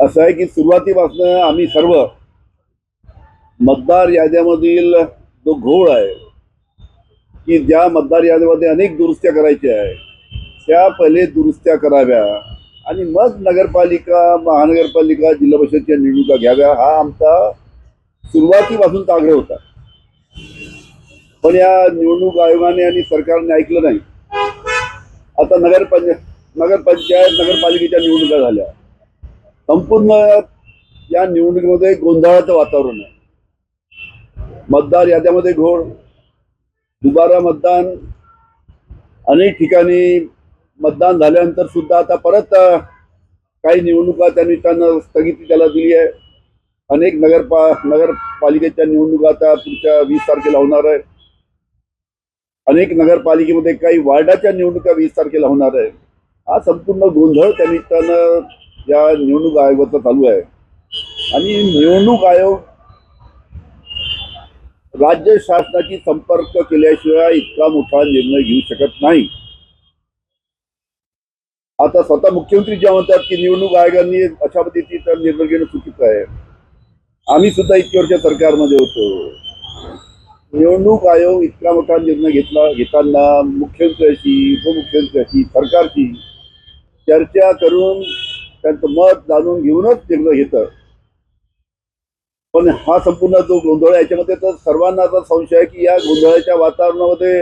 असं आहे की सुरुवातीपासून आम्ही सर्व मतदार याद्यामधील जो घोळ आहे की ज्या मतदार यादीमध्ये अनेक दुरुस्त्या करायच्या आहे त्या पहिले दुरुस्त्या कराव्या आणि मग नगरपालिका महानगरपालिका जिल्हा परिषदच्या निवडणुका घ्याव्या हा आमचा सुरुवातीपासून आग्रह होता. पण या निवडणूक आयोगाने आणि सरकारने ऐकलं नाही. आता नगरपंच नगरपंचायत नगरपालिकेच्या निवडणुका झाल्या. संपूर्ण या निवडणुकीमध्ये गोंधळाचं वातावरण आहे. मतदार याद्यामध्ये घोळ दुबारा मतदान अनेक ठिकाणी मतदान झाल्यानंतर सुद्धा आता परत काही निवडणुका त्या निमित्तानं स्थगिती त्याला दिली आहे. अनेक नगरपा नगरपालिकेच्या निवडणुका आता पुढच्या वीस तारखेला होणार आहे. अनेक नगरपालिकेमध्ये काही वार्डाच्या निवडणुका वीस तारखेला होणार आहे. हा संपूर्ण गोंधळ त्या निमित्तानं या निवडणूक आयोगाचा चालू आहे. आणि निवडणूक आयोग राज्य शासनाची संपर्क केल्याशिवाय इतका मोठा निर्णय घेऊ शकत नाही. आता स्वतः मुख्यमंत्री ज्या म्हणतात की निवडणूक आयोगाने अशा पद्धतीचा निर्णय घेणं चुकीचं आहे. आम्ही सुद्धा इतके वर्ष सरकारमध्ये होतो. निवडणूक आयोग इतका मोठा निर्णय घेतला घेताना मुख्यमंत्र्याशी उपमुख्यमंत्र्याशी सरकारची चर्चा करून त्यांचं मत जाणून घेऊनच निर्णय घेतं पण हा संपूर्ण जो गोंधळ आहे याच्यामध्ये तर सर्वांना आता संशय आहे की या गोंधळाच्या वातावरणामध्ये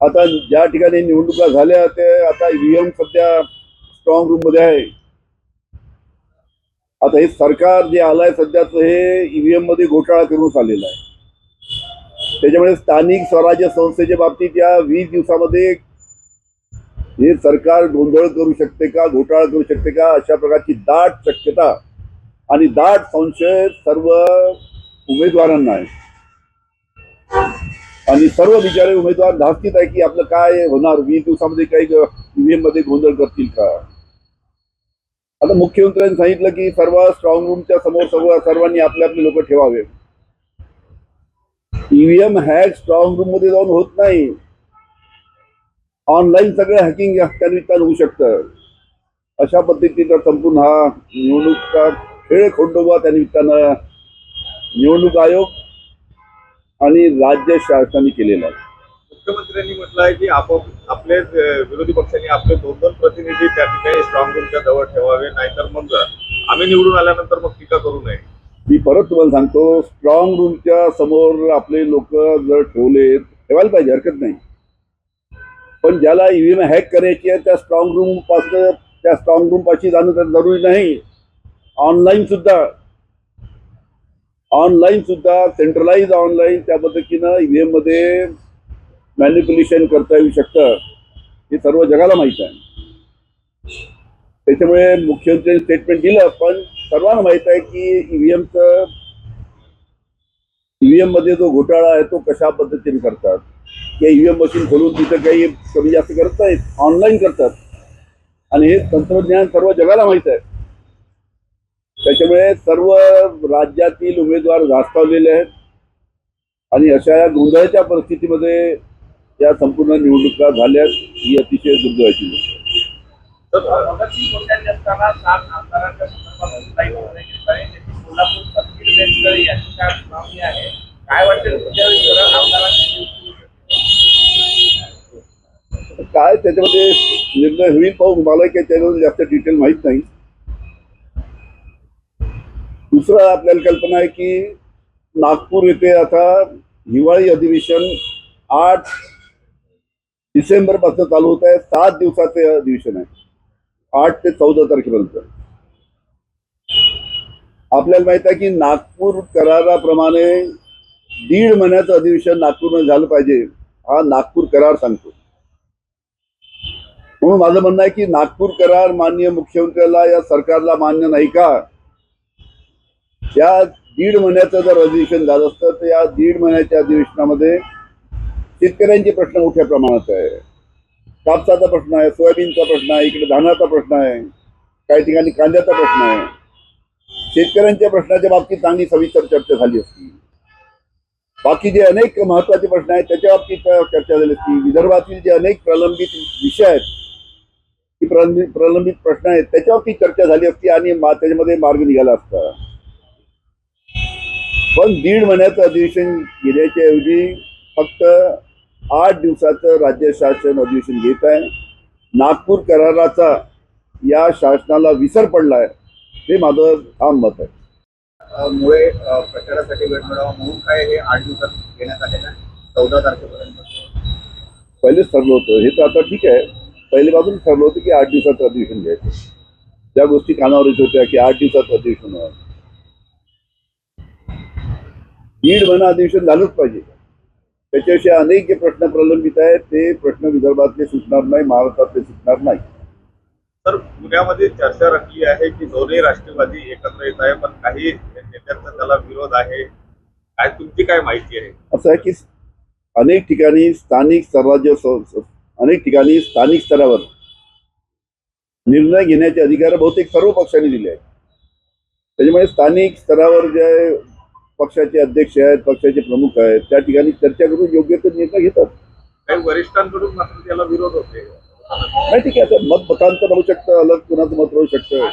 आता ज्या ठिकाणी निवडणुका झाल्या ते आता ईव्हीएम सध्या स्ट्रॉंग रूममध्ये आहे. आता हे सरकार जे आलंय सध्याच हे ईव्हीएममध्ये घोटाळा करून आलेलं आहे. त्याच्यामुळे स्थानिक स्वराज्य संस्थेच्या बाबतीत या वीस दिवसामध्ये हे सरकार गोंधळ करू शकते का घोटाळा करू शकते का अशा प्रकारची दाट शक्यता आणि दाट संशय सर्व उमेदवारांना आहे. आणि सर्व बिचारे उमेदवार धास्तीत आहे की आपलं काय होणार? वीस दिवसामध्ये काही ईव्हीएममध्ये गोंधळ करतील का? आता मुख्यमंत्र्यांनी सांगितलं की सर्व स्ट्रॉंग रूमच्या समोर सर्व सर्वांनी आपले आपले लोक ठेवावे. ईव्हीएम हॅक स्ट्रॉंग रूममध्ये जाऊन होत नाही. ऑनलाईन सगळं हॅकिंग त्या निमित्तानं होऊ शकतं. अशा पद्धतीचा संपूर्ण हा निवडणूकचा खेळ खंडोबा त्या निमित्तानं निवडणूक आयोग आणि राज्य शासनाने केलेला आहे. मुख्यमंत्र्यांनी म्हटलं आहे की आपोआप आपले विरोधी पक्षांनी आपले दोन दोन प्रतिनिधी त्या ठिकाणी स्ट्रॉंग रूमच्या जवळ ठेवावे नाहीतर मग आम्ही निवडून आल्यानंतर मग टीका करू नये. मी परत तुम्हाला सांगतो स्ट्रॉंग रूमच्या समोर आपले लोक जर ठेवले ठेवायला पाहिजे हरकत नाही. पण ज्याला ईव्हीएम हॅक करायची आहे त्या स्ट्रॉंग रूम त्या स्ट्रॉंग रूम पाशी जाणं तर जरुरी नाही. ऑनलाईन सुद्धा. ऑनलाईन सुद्धा सेंट्रलाइज ऑनलाईन त्या पद्धतीनं ईव्हीएममध्ये मॅन्युप्युलेशन करता येऊ शकतं. हे सर्व जगाला माहीत आहे. त्याच्यामुळे मुख्यमंत्र्यांनी स्टेटमेंट दिलं पण सर्वांना माहीत आहे की ईव्हीएमचं ईव्हीएममध्ये जो घोटाळा आहे तो कशा पद्धतीने करतात? या ईव्हीएम UM मशीन खोलून तिथं काही कमी जास्त करत नाहीत ऑनलाईन करतात. आणि हे तंत्रज्ञान सर्व जगाला माहीत आहे. त्याच्यामुळे सर्व राज्यातील उमेदवार धास्तावलेले आहेत. आणि अशा या गोंधळाच्या परिस्थितीमध्ये या संपूर्ण निवडणुका झाल्या ही अतिशय दुर्दैवाची गोष्ट आहे भगतसिंग कोश्यारी असताना सात आमदारांच्या संदर्भात काही निर्णय घेतला आहे त्याची कोल्हापूर तपकीर बेंचकडे याचिका सुनावणी आहे काय वाटतं पुढच्या वेळी जरा आमदारांची नियुक्ती होऊ शकते? काय त्याच्यामध्ये निर्णय होईल पाहू. मला काही त्याच्यामध्ये जास्त डिटेल माहीत नाही. दुसरं आपल्याला कल्पना आहे की नागपूर येथे आता हिवाळी अधिवेशन आठ डिसेंबरपासून चालू होत आहे. सात दिवसाचे अधिवेशन आहे. आठ ते चौदा तारखेपर्यंत. आपल्याला माहीत आहे की नागपूर कराराप्रमाणे दीड महिन्याचं अधिवेशन नागपूरमध्ये झालं पाहिजे. हा नागपूर करार सांगतो. म्हणून माझं म्हणणं आहे की नागपूर करार मान्य मुख्यमंत्र्याला या सरकारला मान्य नाही का? या दीड महिन्याचं जर अधिवेशन झालं असतं तर या दीड महिन्याच्या अधिवेशनामध्ये शेतकऱ्यांचे प्रश्न मोठ्या प्रमाणात आहे. कापसाचा प्रश्न आहे सोयाबीनचा प्रश्न आहे इकडे धानाचा प्रश्न आहे काही ठिकाणी कांद्याचा प्रश्न आहे. शेतकऱ्यांच्या प्रश्नाच्या बाबतीत चांगली सविस्तर चर्चा झाली असती. बाकी जे अनेक महत्त्वाचे प्रश्न आहेत त्याच्या बाबतीत चर्चा झाली असती. विदर्भातील जे अनेक प्रलंबित विषय आहेत की प्रलंबित प्रश्न आहेत. त्याच्यावरती चर्चा झाली असती आणि मा- त्याच्यामध्ये मार्ग निघाला असता. पण दीड महिन्याचं अधिवेशन घेण्याच्या ऐवजी फक्त आठ दिवसाचं राज्य शासन अधिवेशन घेत आहे. नागपूर कराराचा या शासनाला विसर पडलाय हे माझं ठाम मत आहे. मुळे प्रचारासाठी वेळ मिळावा म्हणून काय हे आठ दिवसात घेण्यात आलेलं आहे? चौदा तारखेपर्यंत. पहिलेच ठरलं होतं. हे तर आता ठीक आहे. पहिल्यापासून ठरलं होतं की आठ दिवसाचं अधिवेशन घ्यायचं. ज्या गोष्टी कानावर येत होत्या की आठ दिवसाचं अधिवेशन. दीड महिना अधिवेशन झालंच पाहिजे. त्याच्याविषयी अनेक जे प्रश्न प्रलंबित आहेत ते प्रश्न विदर्भातले सुटणार नाही महाराष्ट्रातले सुटणार नाही. तर पुण्यामध्ये चर्चा रंगली आहे की दोन्ही राष्ट्रवादी एकत्र येत आहे पण काही नेत्यांचा त्याला विरोध आहे. काय तुमची काय माहिती आहे? असं आहे की अनेक ठिकाणी स्थानिक स्वराज्य अनेक ठिकाणी स्थानिक स्तरावर निर्णय घेण्याचे अधिकार बहुतेक सर्व पक्षांनी दिले आहेत. त्याच्यामुळे स्थानिक स्तरावर जे पक्षाचे अध्यक्ष आहेत पक्षाचे प्रमुख आहेत त्या ठिकाणी चर्चा करून योग्य ते निर्णय घेतात. काही वरिष्ठांकडून मात्र त्याला विरोध होते नाही ठीक आहे मत मतांतर राहू शकतं अलग कुणाचं मत राहू शकतं.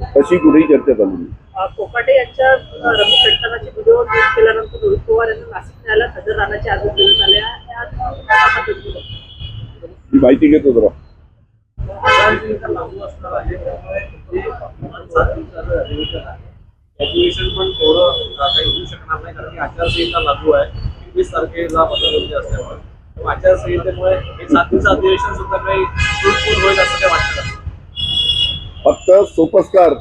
तशी कुठेही चर्चा चालू नाही. कोकाटे यांच्या अ, रमेश खडतानाचे व्हिडिओ न्यूज केल्यानंतर रोहित पवार यांना नाशिक न्यायालयात हजर राहण्याचे आदेश देण्यात आले? ही माहिती घेतो जरा आचारसंहिता लागू असणार आहे त्यामुळे जे सात दिवसाचं अधिवेशन आहे अधिवेशन पण तेवढं अ, काही होऊ शकणार नाही कारण की आचारसंहिता लागू आहे. एकवीस तारखेला मतदान असल्यामुळे. आचारसंहितेमुळे हे सात अधिवेशन सुद्धा काही fruitful होईल असं काही वाटतं? फक्त सोपस्कार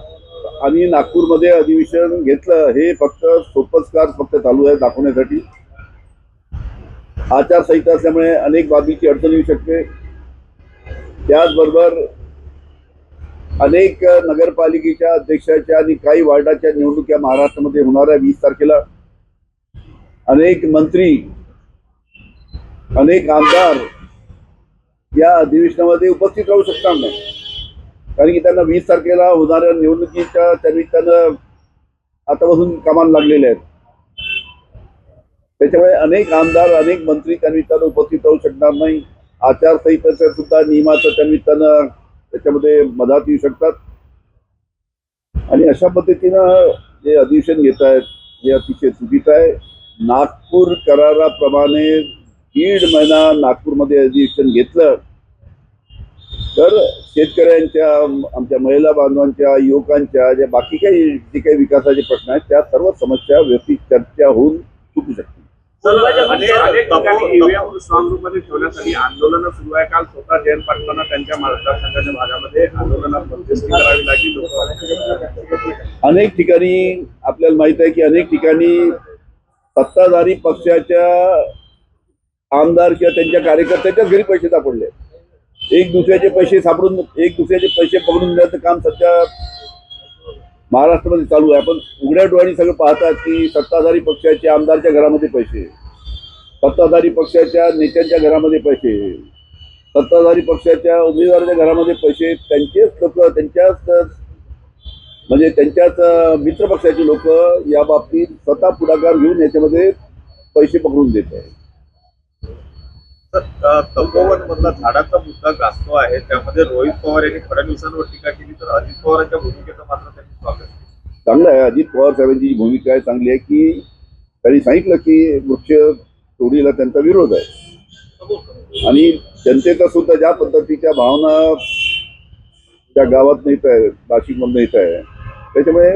आम्ही नागपूरमध्ये अधिवेशन घेतलं हे फक्त सोपस्कार फक्त चालू आहे दाखवण्यासाठी. आचारसंहिता असल्यामुळे अनेक बाबीची अडचण येऊ शकते. त्याचबरोबर अनेक नगरपालिकेच्या अध्यक्षाच्या आणि काही वार्डाच्या निवडणुका महाराष्ट्रामध्ये होणार आहे वीस तारखेला. अनेक मंत्री अनेक आमदार या अधिवेशनामध्ये उपस्थित राहू शकणार नाही कारण की त्यांना वीस तारखेला होणाऱ्या निवडणुकीच्या त्यानिमित्तानं आतापासून कामाला लागलेले आहेत. त्याच्यामुळे अनेक आमदार अनेक मंत्री त्यानिमित्तानं उपस्थित राहू शकणार नाही. आचारसंहितेच्या सुद्धा नियमाचं त्यानिमित्तानं त्याच्यामध्ये मदत येऊ शकतात. आणि अशा पद्धतीनं जे अधिवेशन घेत आहेत हे अतिशय चुकीचं आहे. नागपूर कराराप्रमाणे दीड महिना नागपूरमध्ये अधिवेशन घेतलं तर शेतकऱ्यांच्या आमच्या महिला बांधवांच्या युवकांच्या ज्या बाकी काही जे काही विकासाचे प्रश्न आहेत त्या सर्व समस्या व्यवस्थित चर्चा होऊन सुटू शकतील. ठेवण्यासाठी आंदोलनं सुरू आहे. काल स्वतः जयंत पाटलांना त्यांच्या मतदारसंघाच्या भागामध्ये आंदोलनात अनेक ठिकाणी आपल्याला माहीत आहे की अनेक ठिकाणी सत्ताधारी पक्षाच्या आमदार किंवा त्यांच्या कार्यकर्त्याच्याच घरी पैसे सापडले. एक दुसऱ्याचे पैसे सापडून एक दुसऱ्याचे पैसे पकडून देण्याचं काम सध्या महाराष्ट्रामध्ये चालू आहे. आपण उघड्या डोळ्यांनी सगळं पाहतात की सत्ताधारी पक्षाच्या आमदारच्या घरामध्ये पैसे सत्ताधारी पक्षाच्या नेत्यांच्या घरामध्ये पैसे सत्ताधारी पक्षाच्या उमेदवाराच्या घरामध्ये पैसे. त्यांचेच लोक त्यांच्याच म्हणजे त्यांच्याच मित्रपक्षाचे लोक या बाबतीत स्वतः पुढाकार घेऊन याच्यामध्ये पैसे पकडून देत आहे तपोवन मधला झाडाचा मुद्दा गाजतो आहे. त्यामध्ये रोहित पवार यांनी फडणवीसांवर टीका केली तर अजित पवारांच्या भूमिकेचं मात्र त्यांनी स्वागत चांगलं आहे. अजित पवार साहेबांची भूमिका आहे चांगली आहे की त्यांनी सांगितलं की वृक्ष तोडीला त्यांचा विरोध आहे. आणि जनतेचा सुद्धा ज्या पद्धतीच्या भावना त्या गावात येत आहे नाशिकमधनं येत आहे त्याच्यामुळे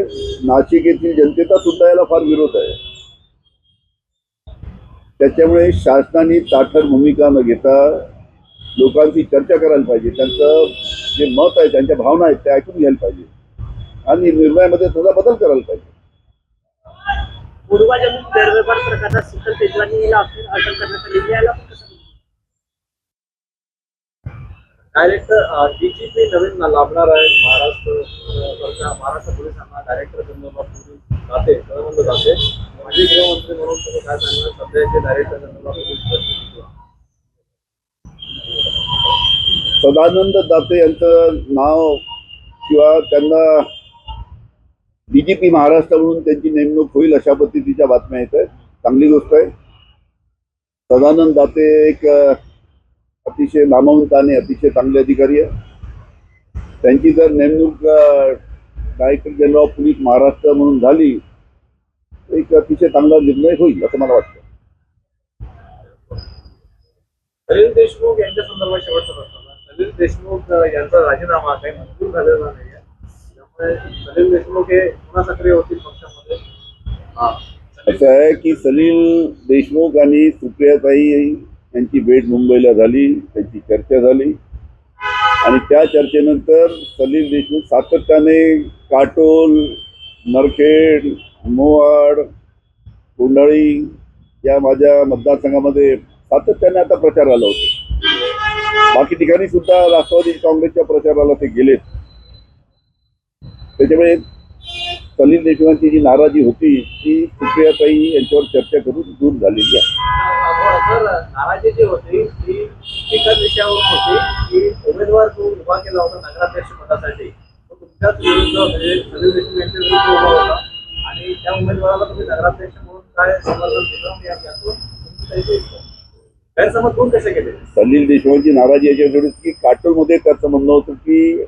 नाशिक येथील जनतेचा सुद्धा याला फार विरोध आहे. त्याच्यामुळे शासनाने ताठर भूमिका न घेता लोकांची चर्चा करायला पाहिजे. त्यांचं जे मत आहे त्यांच्या भावना आहेत त्या ऐकून घ्यायला पाहिजे. आणि निर्णयामध्ये थोडा बदल करायला पाहिजे? डायरेक्टर डीजीपी नवीन लाभणार आहे. महाराष्ट्र महाराष्ट्र पोलिसांना डायरेक्टर जाते जाते. माजी गृहमंत्री म्हणून तुम्ही काय सांगणार? सध्याचे सदानंद दाते यांचं नाव किंवा त्यांना डीजीपी महाराष्ट्र म्हणून त्यांची नेमणूक होईल अशा पद्धतीच्या बातम्या येत आहेत. चांगली गोष्ट आहे. सदानंद दाते एक अतिशय नामवंत आणि अतिशय चांगले अधिकारी आहे त्यांची जर नेमणूक director general of police Maharashtra म्हणून झाली एक अतिशय चांगला निर्णय होईल असं मला वाटतं. सलील देशमुख यांच्या संदर्भात शेवटचा प्रश्न. सलील देशमुख यांचा राजीनामा काही मंजूर झालेला नाहीये. त्यामुळे सलील देशमुख हे पुन्हा सक्रिय होतील पक्षामध्ये. असं आहे की सलील देशमुख आणि सुप्रियाताई यांची भेट मुंबईला झाली त्यांची चर्चा झाली. आणि त्या चर्चेनंतर सलील देशमुख सातत्याने काटोल नरखेड मोवाड कुंडळी या माझ्या मतदारसंघामध्ये सातत्याने आता प्रचाराला होते. बाकी ठिकाणी सुद्धा राष्ट्रवादी काँग्रेसच्या प्रचाराला ते गेलेत. त्याच्यामुळे सलील देशमुखांची जी नाराजी होती ती सुप्रियाताई यांच्यावर चर्चा करून दूर झालेली आहे. नाराजी जी होती ती होती की उमेदवार जो उभा केला होता नगराध्यक्ष पदासाठी तुमच्याच विरुद्ध म्हणजे सलील देशमुख यांच्या विरुद्ध उभा होता. आणि त्या उमेदवाराला तुम्ही नगराध्यक्ष म्हणून काय समर्थन दिलं म्हणजे यातून गैरसमज कोण कसे केले? सलील देशमुखची नाराजी याच्यासाठी की काटोलमध्ये त्याचं म्हणणं होतं की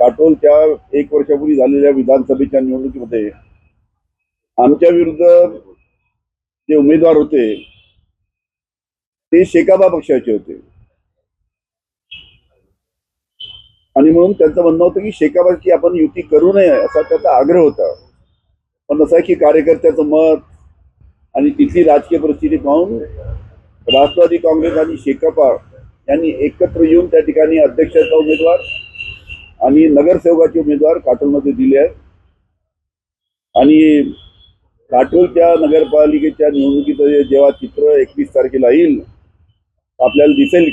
काटोलच्या एक वर्षापूर्वी झालेल्या विधानसभेच्या निवडणुकीमध्ये आमच्या विरुद्ध जे उमेदवार होते ते शेकाबा पक्षाचे होते. आणि म्हणून त्यांचं म्हणणं होतं की शेकाबाची आपण युती करू नये असा त्याचा आग्रह होता. पण असं आहे की कार्यकर्त्याचं मत आणि तिथली राजकीय परिस्थिती पाहून राष्ट्रवादी काँग्रेस आणि शेकापा यांनी एकत्र येऊन त्या ठिकाणी अध्यक्षाचा उमेदवार आणि नगरसेवकाचे उमेदवार काटोलमध्ये दिले आहेत. आणि काटोलच्या नगरपालिकेच्या निवडणुकीचं जेव्हा चित्र एकवीस तारखेला येईल आपल्याला दिसेल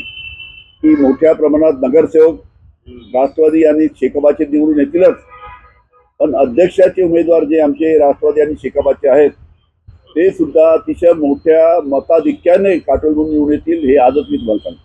की मोठ्या प्रमाणात नगरसेवक राष्ट्रवादी आणि शेकबाचे निवडून येतीलच. पण अध्यक्षाचे उमेदवार जे आमचे राष्ट्रवादी आणि शेकाबाचे आहेत ते सुद्धा अतिशय मोठ्या मताधिक्याने काटोलमधून निवडून येतील हे आजच मी तुम्हाला सांगतो.